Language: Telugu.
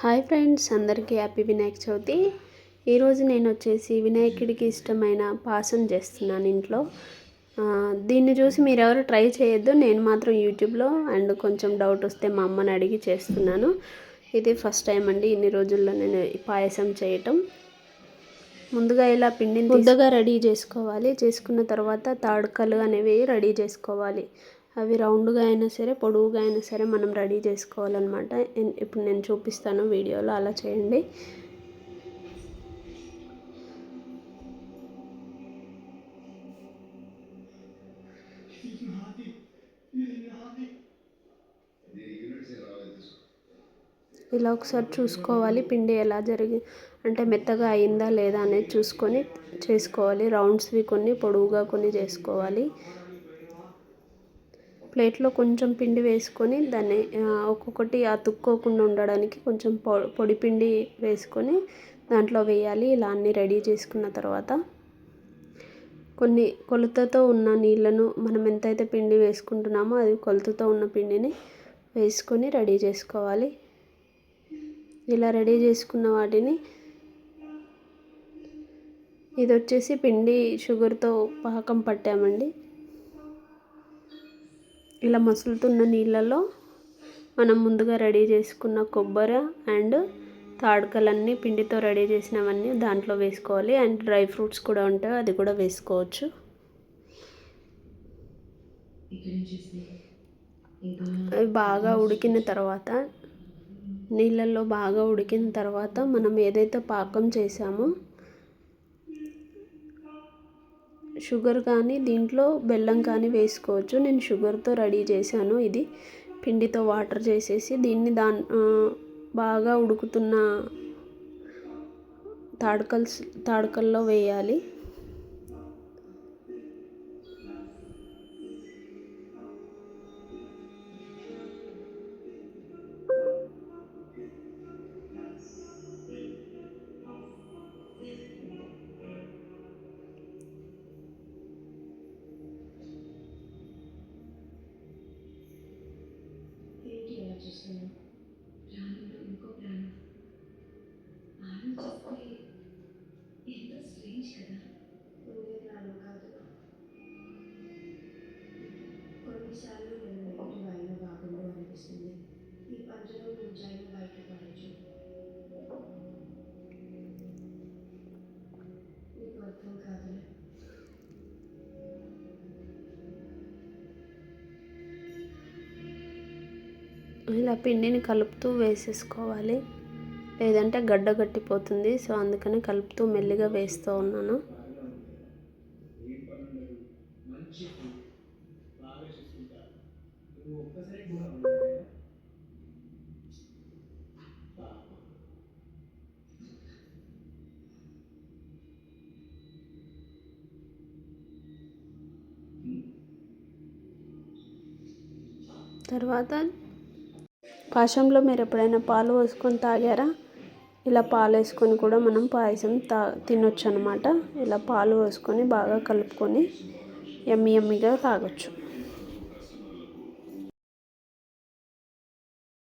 హాయ్ ఫ్రెండ్స్ అందరికీ హ్యాపీ వినాయక చవితి. ఈరోజు నేను వచ్చేసి వినాయకుడికి ఇష్టమైన పాసం చేస్తున్నాను ఇంట్లో. దీన్ని చూసి మీరు ఎవరు ట్రై చేయొద్దు నేను మాత్రం యూట్యూబ్లో అండ్ కొంచెం డౌట్ వస్తే మా అమ్మని అడిగి చేస్తున్నాను. ఇది ఫస్ట్ టైం అండి ఇన్ని రోజుల్లో నేను పాయసం చేయటం. ముందుగా ఇలా పిండిని ముద్దగా రెడీ చేసుకోవాలి. చేసుకున్న తర్వాత తాడుకలు అనేవి రెడీ చేసుకోవాలి. అవి రౌండ్గా అయినా సరే పొడవుగా అయినా సరే మనం రెడీ చేసుకోవాలన్నమాట. ఇప్పుడు నేను చూపిస్తాను వీడియోలో అలా చేయండి. ఇలా ఒకసారి చూసుకోవాలి పిండి ఎలా జరిగి అంటే మెత్తగా అయిందా లేదా అనేది చూసుకొని చేసుకోవాలి. రౌండ్స్వి కొన్ని పొడవుగా కొన్ని చేసుకోవాలి. ప్లేట్లో కొంచెం పిండి వేసుకొని దాన్ని ఒక్కొక్కటి అతుక్కోకుండా ఉండడానికి కొంచెం పొడి పిండి వేసుకొని దాంట్లో వేయాలి. ఇలా అన్నీ రెడీ చేసుకున్న తర్వాత కొన్ని కొలతతో ఉన్న నీళ్ళను మనం ఎంతైతే పిండి వేసుకుంటున్నామో అది కొలతతో ఉన్న పిండిని వేసుకొని రెడీ చేసుకోవాలి. ఇలా రెడీ చేసుకున్న వాటిని ఇది వచ్చేసి పిండి షుగర్తో పాకం పట్టామండి. ఇలా మసులుతున్న నీళ్ళలో మనం ముందుగా రెడీ చేసుకున్న కొబ్బరి అండ్ తాడకలన్నీ పిండితో రెడీ చేసినవన్నీ దాంట్లో వేసుకోవాలి. అండ్ డ్రై ఫ్రూట్స్ కూడా ఉంటాయి అది కూడా వేసుకోవచ్చు. అవి బాగా ఉడికిన తర్వాత నీళ్ళల్లో బాగా ఉడికిన తర్వాత మనం ఏదైతే పాకం చేసామో షుగర్ కానీ దీంట్లో బెల్లం కానీ వేసుకోవచ్చు. నేను షుగర్తో రెడీ చేశాను ఇది. పిండితో వాటర్ చేసేసి దీన్ని దా బాగా ఉడుకుతున్న తాడకల్స్ తాడకల్లో వేయాలి. ఏంటి అలా చూస్తున్నావు ప్రాణంలో ఇంకో ప్రాణం ఆలోచిస్తే ఎంతో స్ట్రేంజ్ కదా ఉండే ప్రాణం కాదు కొన్నిసార్లు ఇలా పిండిని కలుపుతూ వేసేసుకోవాలి. లేదంటే గడ్డ గట్టిపోతుంది. సో అందుకని కలుపుతూ మెల్లిగా వేస్తూ ఉన్నాను. తర్వాత పాశంలో మీరు ఎప్పుడైనా పాలు పోసుకొని తాగారా? ఇలా పాలు వేసుకొని కూడా మనం పాయసం తా తినొచ్చు అనమాట ఇలా పాలు పోసుకొని బాగా కలుపుకొని ఎమ్మి ఎమ్మిగా తాగొచ్చు.